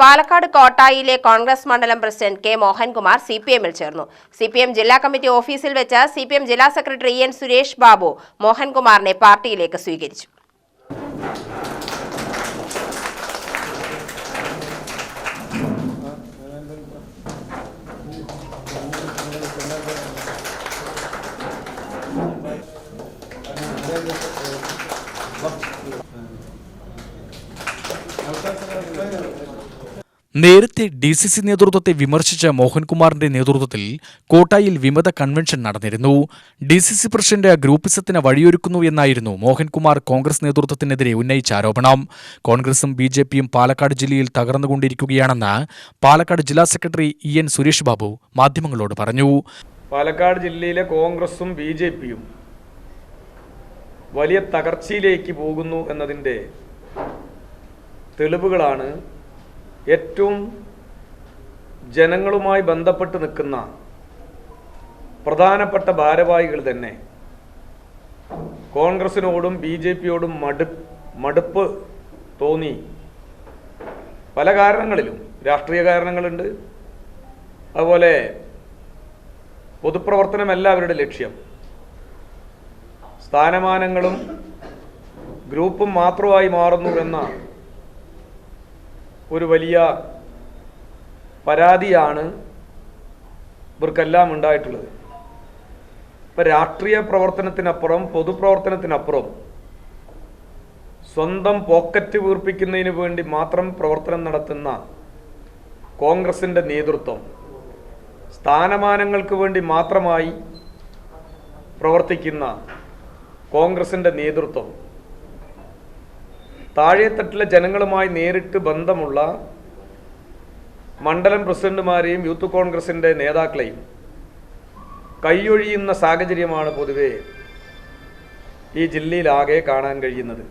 പാലക്കാട് കോട്ടായിയിലെ കോൺഗ്രസ് മണ്ഡലം president K Mohankumar C P എമ്മിൽ ചേർന്നു. സി പി എം ജില്ലാ കമ്മിറ്റി ഓഫീസിൽ വെച്ച് സി പി എം ജില്ലാ സെക്രട്ടറി എൻ സുരേഷ് ബാബു മോഹൻകുമാറിനെ പാർട്ടിയിലേക്ക് സ്വീകരിച്ചു. നേരത്തെ ഡി സി സി നേതൃത്വത്തെ വിമർശിച്ച മോഹൻകുമാറിന്റെ നേതൃത്വത്തിൽ കോട്ടായിൽ വിമത കൺവെൻഷൻ നടന്നിരുന്നു. ഡി സി സി പ്രസിഡന്റ് ഗ്രൂപ്പിസത്തിന് വഴിയൊരുക്കുന്നു എന്നായിരുന്നു മോഹൻകുമാർ കോൺഗ്രസ് നേതൃത്വത്തിനെതിരെ ഉന്നയിച്ച ആരോപണം. കോൺഗ്രസും ബി ജെ പിയും പാലക്കാട് ജില്ലയിൽ തകർന്നുകൊണ്ടിരിക്കുകയാണെന്ന് പാലക്കാട് ജില്ലാ secretary E N Suresh Babu മാധ്യമങ്ങളോട് പറഞ്ഞു. പാലക്കാട് ജില്ലയിലെ കോൺഗ്രസും ബി ജെ പിയും വലിയ തകർച്ചയിലേക്ക് പോകുന്നു എന്നതിന്റെ തെളിവുകളാണ് ഏറ്റവും ജനങ്ങളുമായി ബന്ധപ്പെട്ട് നിൽക്കുന്ന പ്രധാനപ്പെട്ട ഭാരവാഹികൾ തന്നെ കോൺഗ്രസിനോടും ബി ജെ പിയോടും മടു മടുപ്പ് തോന്നി. പല കാരണങ്ങളിലും. രാഷ്ട്രീയ കാരണങ്ങളുണ്ട്. അതുപോലെ പൊതുപ്രവർത്തനമല്ല അവരുടെ ലക്ഷ്യം. സ്ഥാനമാനങ്ങളും ഗ്രൂപ്പും മാത്രമായി മാറുന്നു എന്ന ഒരു വലിയ പരാതിയാണ് ഇവർക്കെല്ലാം ഉണ്ടായിട്ടുള്ളത്. ഇപ്പം രാഷ്ട്രീയ പ്രവർത്തനത്തിനപ്പുറം പൊതുപ്രവർത്തനത്തിനപ്പുറം സ്വന്തം പോക്കറ്റ് വീർപ്പിക്കുന്നതിന് വേണ്ടി മാത്രം പ്രവർത്തനം നടത്തുന്ന കോൺഗ്രസിന്റെ നേതൃത്വം സ്ഥാനമാനങ്ങൾക്ക് വേണ്ടി മാത്രമായി പ്രവർത്തിക്കുന്ന കോൺഗ്രസിന്റെ നേതൃത്വം താഴെത്തട്ടിലെ ജനങ്ങളുമായി നേരിട്ട് ബന്ധമുള്ള മണ്ഡലം പ്രസിഡന്റുമാരെയും യൂത്ത് കോൺഗ്രസിന്റെ നേതാക്കളെയും കൈയൊഴിയുന്ന സാഹചര്യമാണ് പൊതുവേ ഈ ജില്ലയിലാകെ കാണാൻ കഴിയുന്നത്.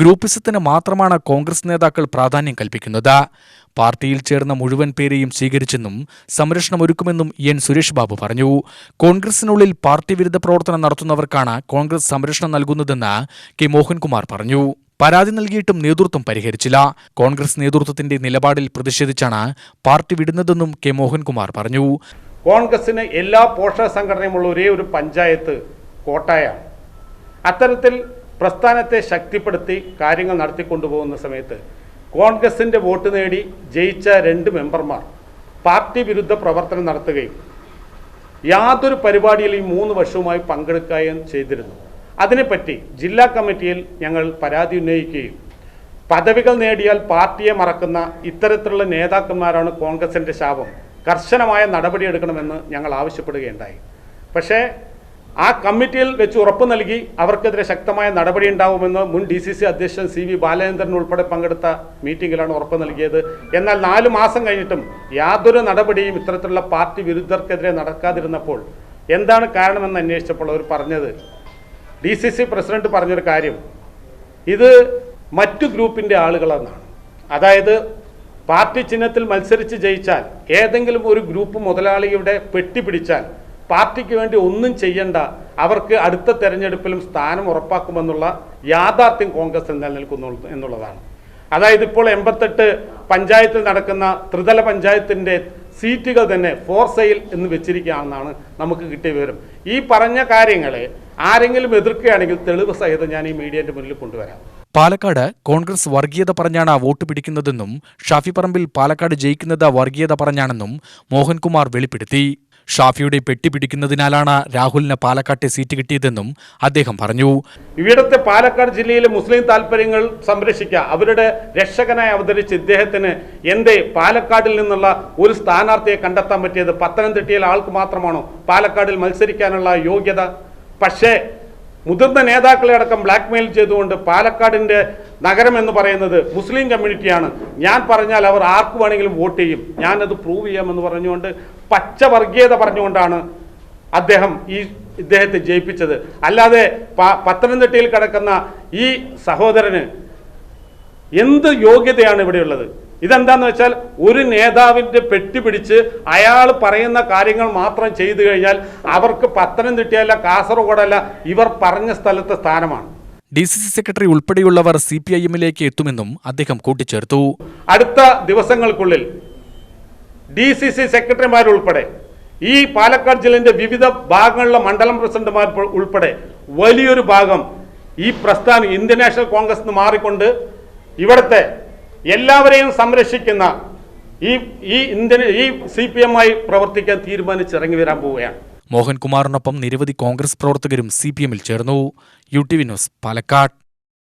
ഗ്രൂപ്പിസത്തിന് മാത്രമാണ് കോൺഗ്രസ് നേതാക്കൾ പ്രാധാന്യം കൽപ്പിക്കുന്നത്. പാർട്ടിയിൽ ചേർന്ന മുഴുവൻ പേരെയും സ്വീകരിച്ചെന്നും സംരക്ഷണം ഒരുക്കുമെന്നും എൻ സുരേഷ് ബാബു പറഞ്ഞു. കോൺഗ്രസിനുള്ളിൽ പാർട്ടി വിരുദ്ധ പ്രവർത്തനം നടത്തുന്നവർക്കാണ് കോൺഗ്രസ് സംരക്ഷണം നൽകുന്നതെന്ന് കെ മോഹൻകുമാർ പറഞ്ഞു. പരാതി നൽകിയിട്ടും നേതൃത്വം പരിഹരിച്ചില്ല. കോൺഗ്രസ് നേതൃത്വത്തിന്റെ നിലപാടിൽ പ്രതിഷേധിച്ചാണ് പാർട്ടി വിടുന്നതെന്നും കെ മോഹൻകുമാർ പറഞ്ഞു. കോൺഗ്രസിന് എല്ലാ പോഷക സംഘടനയുമുള്ള ഒരേ ഒരു പഞ്ചായത്ത് കോട്ടായാണ്. അത്തരത്തിൽ പ്രസ്ഥാനത്തെ ശക്തിപ്പെടുത്തി കാര്യങ്ങൾ നടത്തിക്കൊണ്ടുപോകുന്ന സമയത്ത് കോൺഗ്രസിന്റെ വോട്ട് നേടി ജയിച്ച രണ്ട് മെമ്പർമാർ പാർട്ടി വിരുദ്ധ പ്രവർത്തനം നടത്തുകയും യാതൊരു പരിപാടിയിൽ ഈ മൂന്ന് വർഷവുമായി പങ്കെടുക്കുകയും ചെയ്തിരുന്നു. അതിനെപ്പറ്റി ജില്ലാ കമ്മിറ്റിയിൽ ഞങ്ങൾ പരാതി ഉന്നയിക്കുകയും പദവികൾ നേടിയാൽ പാർട്ടിയെ മറക്കുന്ന ഇത്തരത്തിലുള്ള നേതാക്കന്മാരാണ് കോൺഗ്രസിന്റെ ശാപം. കർശനമായ നടപടിയെടുക്കണമെന്ന് ഞങ്ങൾ ആവശ്യപ്പെടുകയുണ്ടായി. പക്ഷേ ആ കമ്മിറ്റിയിൽ വെച്ച് ഉറപ്പ് നൽകി അവർക്കെതിരെ ശക്തമായ നടപടി ഉണ്ടാവുമെന്ന് മുൻ ഡി സി സി അധ്യക്ഷൻ സി വി ബാലചന്ദ്രൻ ഉൾപ്പെടെ പങ്കെടുത്ത മീറ്റിംഗിലാണ് ഉറപ്പ് നൽകിയത്. എന്നാൽ നാല് മാസം കഴിഞ്ഞിട്ടും യാതൊരു നടപടിയും ഇത്തരത്തിലുള്ള പാർട്ടി വിരുദ്ധർക്കെതിരെ നടക്കാതിരുന്നപ്പോൾ എന്താണ് കാരണമെന്ന് അന്വേഷിച്ചപ്പോൾ അവർ പറഞ്ഞത് ഡി സി സി പ്രസിഡന്റ് പറഞ്ഞൊരു കാര്യം. ഇത് മറ്റു ഗ്രൂപ്പിന്റെ ആളുകളെന്നാണ്. അതായത് പാർട്ടി ചിഹ്നത്തിൽ മത്സരിച്ച് ജയിച്ചാൽ ഏതെങ്കിലും ഒരു ഗ്രൂപ്പ് മുതലാളിയുടെ പെട്ടി പിടിച്ചാൽ പാർട്ടിക്ക് വേണ്ടി ഒന്നും ചെയ്യണ്ട അവർക്ക് അടുത്ത തെരഞ്ഞെടുപ്പിലും സ്ഥാനം ഉറപ്പാക്കുമെന്നുള്ള യാഥാർത്ഥ്യം കോൺഗ്രസിൽ നിലനിൽക്കുന്നു എന്നുള്ളതാണ്. അതായത് ഇപ്പോൾ എൺപത്തെട്ട് പഞ്ചായത്തിൽ നടക്കുന്ന ത്രിതല പഞ്ചായത്തിന്റെ സീറ്റുകൾ തന്നെ ഫോർ സെയിൽ എന്ന് വെച്ചിരിക്കുകയാണെന്നാണ് നമുക്ക് കിട്ടിയ വിവരം. ഈ പറഞ്ഞ കാര്യങ്ങളെ ആരെങ്കിലും എതിർക്കുകയാണെങ്കിൽ തെളിവ് സഹിതം ഞാൻ ഈ മീഡിയന്റെ മുന്നിൽ കൊണ്ടുവരാം. പാലക്കാട് കോൺഗ്രസ് വർഗീയത പറഞ്ഞാണ് വോട്ട് പിടിക്കുന്നതെന്നും ഷാഫി പറമ്പിൽ പാലക്കാട് ജയിക്കുന്നത് വർഗീയത പറഞ്ഞാണെന്നും മോഹൻകുമാർ വെളിപ്പെടുത്തി. ഷാഫിയുടെ പെട്ടി പിടിക്കുന്നതിനാലാണ് രാഹുലിന് പാലക്കാട്ടെ സീറ്റ് കിട്ടിയതെന്നും അദ്ദേഹം പറഞ്ഞു. ഇവിടുത്തെ പാലക്കാട് ജില്ലയിലെ മുസ്ലിം താല്പര്യങ്ങൾ സംരക്ഷിക്കുക. അവരുടെ രക്ഷകനായി അവതരിച്ച ഇദ്ദേഹത്തിന് എന്തേ പാലക്കാടിൽ നിന്നുള്ള ഒരു സ്ഥാനാർത്ഥിയെ കണ്ടെത്താൻ പറ്റിയത്? പത്തനംതിട്ടയിലെ ആൾക്ക് മാത്രമാണോ പാലക്കാടിൽ മത്സരിക്കാനുള്ള യോഗ്യത? പക്ഷേ മുതിർന്ന നേതാക്കളെ അടക്കം ബ്ലാക്ക് മെയിൽ ചെയ്തുകൊണ്ട് പാലക്കാടിന്റെ നഗരം എന്ന് പറയുന്നത് മുസ്ലിം കമ്മ്യൂണിറ്റിയാണ് ഞാൻ പറഞ്ഞാൽ അവർ ആർക്ക് വേണമെങ്കിലും വോട്ട് ചെയ്യും. ഞാനത് പ്രൂവ് ചെയ്യാമെന്ന് പറഞ്ഞുകൊണ്ട് പച്ചവർഗീയത പറഞ്ഞുകൊണ്ടാണ് അദ്ദേഹം ഈ ഇദ്ദേഹത്തെ ജയിപ്പിച്ചത്. അല്ലാതെ പത്തനംതിട്ടയിൽ കിടക്കുന്ന ഈ സഹോദരന് എന്ത് യോഗ്യതയാണ് ഇവിടെയുള്ളത്? ഇതെന്താന്ന് വെച്ചാൽ ഒരു നേതാവിന്റെ പെട്ടി പിടിച്ച് അയാൾ പറയുന്ന കാര്യങ്ങൾ മാത്രം ചെയ്തു കഴിഞ്ഞാൽ അവർക്ക് പത്തനംതിട്ടയല്ല കാസർഗോഡല്ല ഇവർ പറഞ്ഞ സ്ഥലത്തെ സ്ഥാനമാണ്. ഡി സി സി സെക്രട്ടറി ഉൾപ്പെടെയുള്ളവർ സി പി ഐ എമ്മിലേക്ക് എത്തുമെന്നും അദ്ദേഹം കൂട്ടിച്ചേർത്തു. അടുത്ത ദിവസങ്ങൾക്കുള്ളിൽ ഡി സി സി സെക്രട്ടറിമാരുൾപ്പെടെ ഈ പാലക്കാട് ജില്ലയിലെ വിവിധ ഭാഗങ്ങളിലെ മണ്ഡലം പ്രസിഡന്റുമാർ ഉൾപ്പെടെ വലിയൊരു ഭാഗം ഈ പ്രസ്ഥാനം ഇന്ത്യൻ നാഷണൽ കോൺഗ്രസ് നിന്ന് മാറിക്കൊണ്ട് ഇവിടുത്തെ എല്ലാവരെയും സംരക്ഷിക്കുന്ന ഈ ഈ ഇന്ത്യൻ ഈ സി പി എം ആയി പ്രവർത്തിക്കാൻ തീരുമാനിച്ചിറങ്ങി വരാൻ പോവുകയാണ്. മോഹൻകുമാറിനൊപ്പം നിരവധി കോൺഗ്രസ് പ്രവർത്തകരും സി പി എമ്മിൽ ചേർന്നു. U T V news Palakkad.